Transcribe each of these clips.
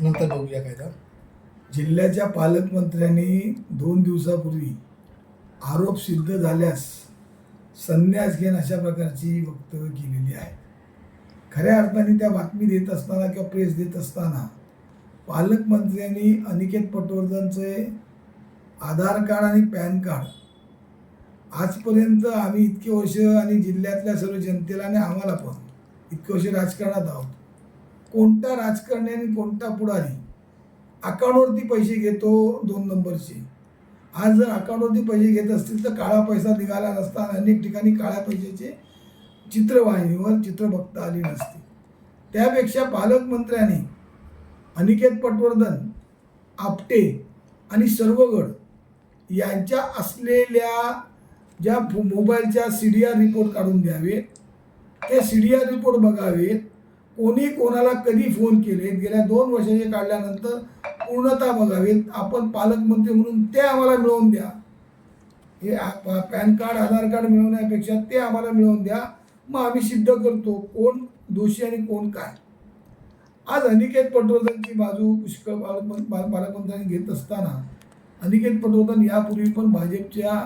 नंतर बघूया काय तर. जिल्ह्याच्या पालकमंत्र्यांनी दोन दिवसापूर्वी आरोप सिद्ध झाल्यास संन्यास घेण अशा प्रकारची वक्तव्य केलेली आहे. खऱ्या अर्थाने त्या बातमी देत असताना किंवा प्रेस देत असताना पालकमंत्र्यांनी अनिकेत पटवर्धनचे आधार कार्ड आणि पॅन कार्ड आजपर्यंत आम्ही इतके वर्ष आणि जिल्ह्यातल्या सर्व जनतेला आणि आम्हाला पण इतके वर्ष राजकारणात आहोत. कोणता राजकारणी आणि कोणता पुढारी? अकाउंटवरती पैसे घेतो दोन नंबरचे. आज जर अकाउंटवरती पैसे घेत असतील तर काळा पैसा निघाला नसता अनेक ठिकाणी काळ्या पैशाचे चित्रवाहिनीवर चित्र बघता आली नसते. त्यापेक्षा पालकमंत्र्यांनी अनिकेत पटवर्धन आपटे आणि सर्वगड यांच्या असलेल्या ज्या फो- मोबाईलच्या सी डी आर रिपोर्ट काढून द्यावेत ते सी डी आर रिपोर्ट बघावेत कोणी कोणाला कधी फोन केले गेल्या दोन वर्षाचे काढल्यानंतर पूर्णता बघावीत आपण पालकमंत्री म्हणून ते आम्हाला मिळवून द्या. हे पॅन कार्ड आधार कार्ड मिळवण्यापेक्षा ते आम्हाला मिळवून द्या. मग आम्ही सिद्ध करतो कोण दोषी आणि कोण काय. आज अनिकेत पटवर्धनची बाजू पुष्कळ पालकमंत्र्यांनी घेत असताना अनिकेत पटवर्धन यापूर्वी पण भाजपच्या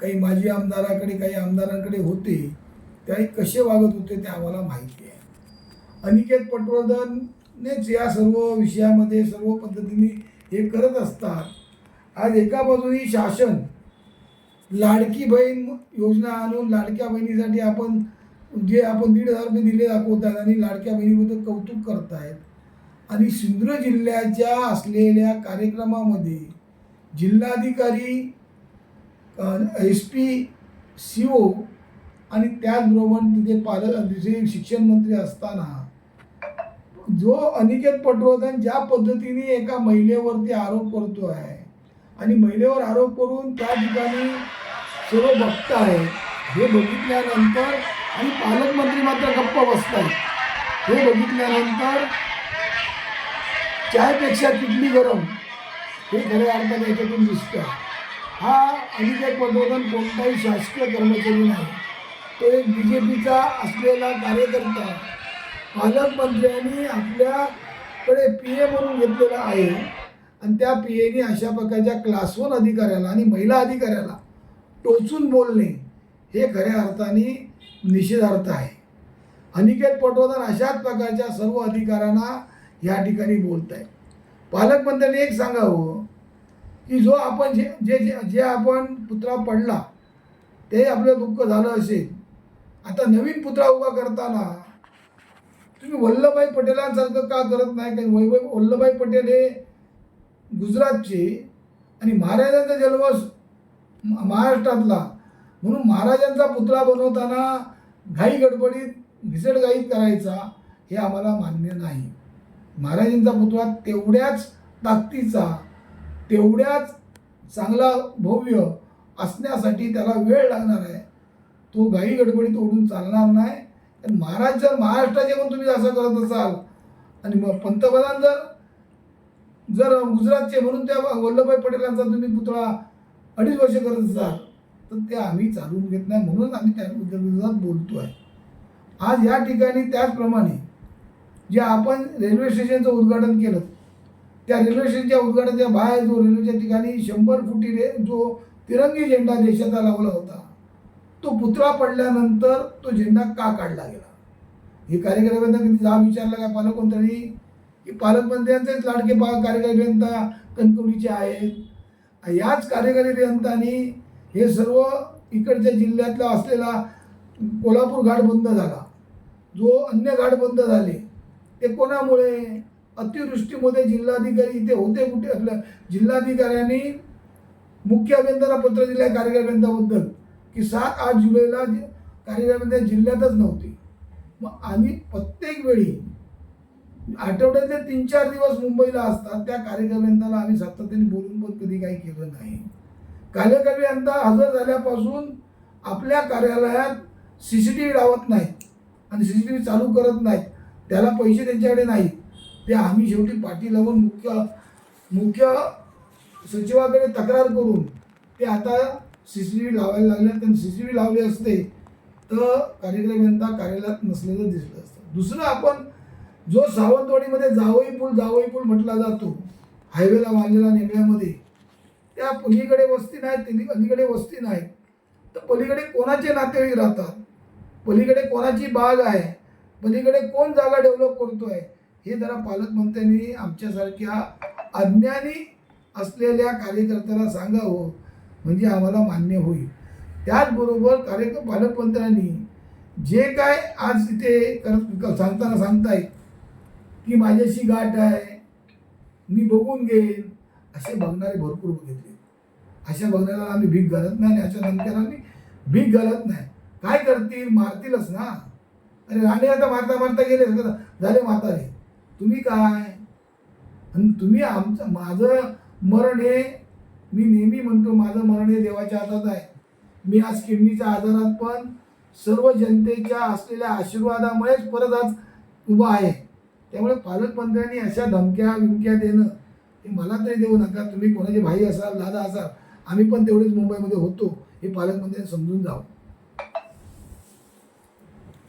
काही माजी आमदाराकडे काही आमदारांकडे होते. त्याही कसे वागत होते ते आम्हाला माहिती आहे. अनिकेत पटवर्धननेच या सर्व विषयामध्ये सर्व पद्धतीने हे करत असतात आज एका बाजूनी शासन लाडकी बहीण योजना आणून लाडक्या बहिणीसाठी आपण जे आपण दीड हजार रुपये दिले दाखवतात आणि लाडक्या बहिणीबद्दल कौतुक करतायत. आणि सिंधुदुर्ग जिल्ह्याच्या असलेल्या कार्यक्रमामध्ये जिल्हाधिकारी एस पी सी ओ आणि त्याचबरोबर तिथे पालक तिथे शिक्षण मंत्री असताना जो अनिकेत पटवर्धन ज्या पद्धतीने एका महिलेवरती आरोप करतो आहे आणि महिलेवर आरोप करून त्या ठिकाणी सर्व बघतायत हे बघितल्यानंतर आणि पालकमंत्री मात्र गप्प बसत आहेत हे बघितल्यानंतर चायपेक्षा किडनी गरम हे खऱ्या अर्थाने याच्यातून दिसतं हा अनिकेत पटवर्धन कोणताही शासकीय कर्मचारी नाही. तो एक बी जे पीचा असलेला कार्यकर्ता पालकमंत्र्यांनी आपल्याकडे पी ए म्हणून घेतलेला आहे. आणि त्या पी एने अशा प्रकारच्या क्लास वन अधिकाऱ्याला आणि महिला अधिकाऱ्याला टोचून बोलणे हे खऱ्या अर्थाने निषेधार्थ आहे. अनिकेत पटवर्धन अशाच प्रकारच्या सर्व अधिकाऱ्यांना या ठिकाणी बोलत आहे पालकमंत्र्यांनी एक सांगावं की जो आपण जे जे जे- जे आपण पुतळा पडला ते आपलं दुःख झालं असेल. आता नवीन पुतळा उभा करताना तुम्ही वल्लभभाई पटेलांसारखं का करत नाही? कारण वैभव वल्लभभाई पटेल हे गुजरातचे आणि महाराजांचा जन्म महाराष्ट्रातला. म्हणून महाराजांचा पुतळा बनवताना घाई गडबडीत घिसडघाईत करायचा हे आम्हाला मान्य नाही. महाराजांचा पुतळा तेवढ्याच ताकदीचा तेवढ्याच चांगला भव्य असण्यासाठी त्याला वेळ लागणार आहे. तो घाई गडबडीत ओढून चालणार नाही. कारण महाराज जर महाराष्ट्राचे पण तुम्ही असं करत असाल आणि मग पंतप्रधान जर जर गुजरातचे म्हणून त्या वल्लभभाई पटेलांचा तुम्ही पुतळा अडीच वर्ष करत असाल तर ते आम्ही चालवून घेत नाही म्हणून आम्ही त्या बोलतो आहे आज या ठिकाणी त्याचप्रमाणे जे आपण रेल्वे स्टेशनचं उद्घाटन केलं त्या रेल्वे स्टेशनच्या उद्घाटनाच्या बाहेर जो रेल्वेच्या ठिकाणी शंभर फुटी रे जो तिरंगी झेंडा देशाचा लावला होता तो पुतळा पडल्यानंतर तो झेंडा का काढला गेला? हे कार्यकारी अभियंता जा विचारला का पालकमंत्र्यांनी. की पालकमंत्र्यांचेच लाडके पा कार्यकारी अभियंता कणकवलीचे आहेत. याच कार्यकारी अभियंतांनी हे सर्व इकडच्या जिल्ह्यातला असलेला कोल्हापूर घाट बंद झाला. जो अन्य घाट बंद झाले ते कोणामुळे? अतिवृष्टीमध्ये जिल्हाधिकारी इथे होते कुठे? आपल्या जिल्हाधिकाऱ्यांनी मुख्य अभियंत्याला पत्र दिलं कार्यकारी अभियंताबद्दल की सात आठ जुलैला जे- कार्यकारी जिल्ह्यातच नव्हती. मग आम्ही प्रत्येक वेळी आठवड्यातले तीन चार दिवस मुंबईला असतात त्या कार्यकर्त्यांना आम्ही सातत्याने बोलून पण कधी काही केलं नाही. कार्यकारी हजर झाल्यापासून आपल्या कार्यालयात सी सी टी व्ही लावत नाहीत आणि सी सी टी व्ही चालू करत नाहीत. त्याला पैसे त्यांच्याकडे नाहीत. ते आम्ही शेवटी पाठी लावून मुख्य मुख्य सचिवाकडे तक्रार करून ते आता सी सी टी व्ही लावायला लागले त्यांनी सी सी टी व्ही लावले असते तर कार्यकारी कार्यालयात नसलेलं दिसलं असतं. दुसरं आपण जो सावंतवाडीमध्ये जावई पूल जावई पूल म्हटला जातो हायवेला बांधलेला नेमळ्यामध्ये त्या पलीकडे वस्ती नाही तिन्ही अलीकडे वस्ती नाही तर पलीकडे कोणाचे नातेवाईक राहतात? पलीकडे कोणाची बाग आहे? पलीकडे कोण जागा डेव्हलप करतो आहे हे जरा पालकमंत्र्यांनी आमच्यासारख्या अज्ञानी असलेल्या कार्यकर्त्याला सांगावं. म्हणजे आम्हाला मान्य होईल. त्याचबरोबर कार्यक्रम पालकमंत्र्यांनी जे काय आज इथे करत सांगताना सांगतायत की माझ्याशी गाठ आहे मी बघून घेईन असे बघणारे भरपूर बघितले. अशा बघण्याला आम्ही भीक घालत नाही आणि अशा नंतर आम्ही भीक घालत नाही. काय करतील? मारतीलच ना. अरे राणे आता मारता मारता गेले. झाले म्हातारे. तुम्ही काय? आणि तुम्ही आमचं माझं मरण हे मी नेहमी म्हणतो माझं मरण हे देवाच्या हातात आहे. मी आज किडनीच्या आजारात पण सर्व जनतेच्या असलेल्या आशीर्वादामुळेच परत आज उभा आहे. त्यामुळे पालकमंत्र्यांनी अशा धमक्या विमक्या देणं हे मला तरी देऊ नका. तुम्ही कोणाचे भाई असाल दादा असाल आम्ही पण तेवढेच मुंबईमध्ये होतो. हे पालकमंत्र्यांनी समजून जावं.